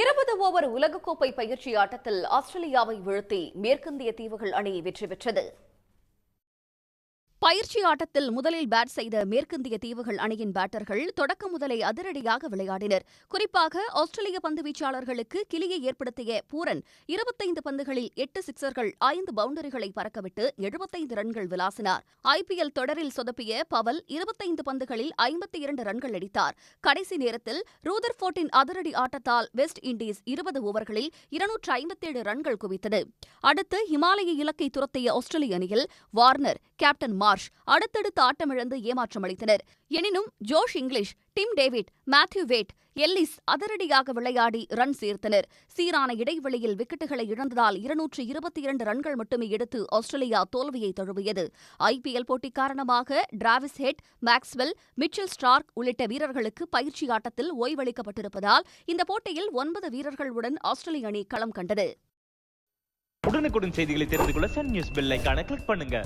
இருபது ஓவர் உலகக்கோப்பை பயிற்சி ஆட்டத்தில் ஆஸ்திரேலியாவை வீழ்த்தி மேற்கிந்திய தீவுகள் அணி வெற்றி பெற்றது. பயிற்சி ஆட்டத்தில் முதலில் பேட் செய்த மேற்கிந்திய தீவுகள் அணியின் பேட்டர்கள் தொடக்க முதலை அதிரடியாக விளையாடினர். குறிப்பாக ஆஸ்திரேலிய பந்து வீச்சாளர்களுக்கு கிளியை ஏற்படுத்திய பூரன் இருபத்தைந்து பந்துகளில் எட்டு சிக்சர்கள் ஐந்து பவுண்டரிகளை பறக்கவிட்டு எழுபத்தைந்து ரன்கள் விளாசினார். ஐபிஎல் தொடரில் சொதப்பிய பவல் இருபத்தைந்து பந்துகளில் ஐம்பத்தி இரண்டு ரன்கள் அடித்தார். கடைசி நேரத்தில் ரூதர்ஃபோர்ட்டின் அதிரடி ஆட்டத்தால் வெஸ்ட் இண்டீஸ் இருபது ஓவர்களில் இருநூற்று ஐம்பத்தேழு ரன்கள் குவித்தது. அடுத்து இமாலய இலக்கை துரத்திய ஆஸ்திரேலிய அணியில் வார்னர் கேப்டன் மார்ஷ் அடுத்தடுத்து ஆட்டமிழந்து ஏமாற்றம் அளித்தனர். எனினும் Josh Inglis Tim David Matthew Wade Ellis அதிரடியாக விளையாடி ரன் சேர்த்தனர். சீரான இடைவெளியில் விக்கெட்டுகளை இழந்ததால் இருநூற்று இருபத்தி இரண்டு ரன்கள் மட்டுமே எடுத்து ஆஸ்திரேலியா தோல்வியை தழுவியது. ஐபிஎல் போட்டி காரணமாக Travis Head Maxwell Mitchell Starc உள்ளிட்ட வீரர்களுக்கு பயிற்சி ஆட்டத்தில் ஓய்வளிக்கப்பட்டிருப்பதால் இந்த போட்டியில் ஒன்பது வீரர்களுடன் ஆஸ்திரேலிய அணி களம் கண்டது. உடனுக்குடன் செய்திகளை தெரிந்து கொள்ள சன் நியூஸ் பெல் கிளிக் பண்ணுங்க.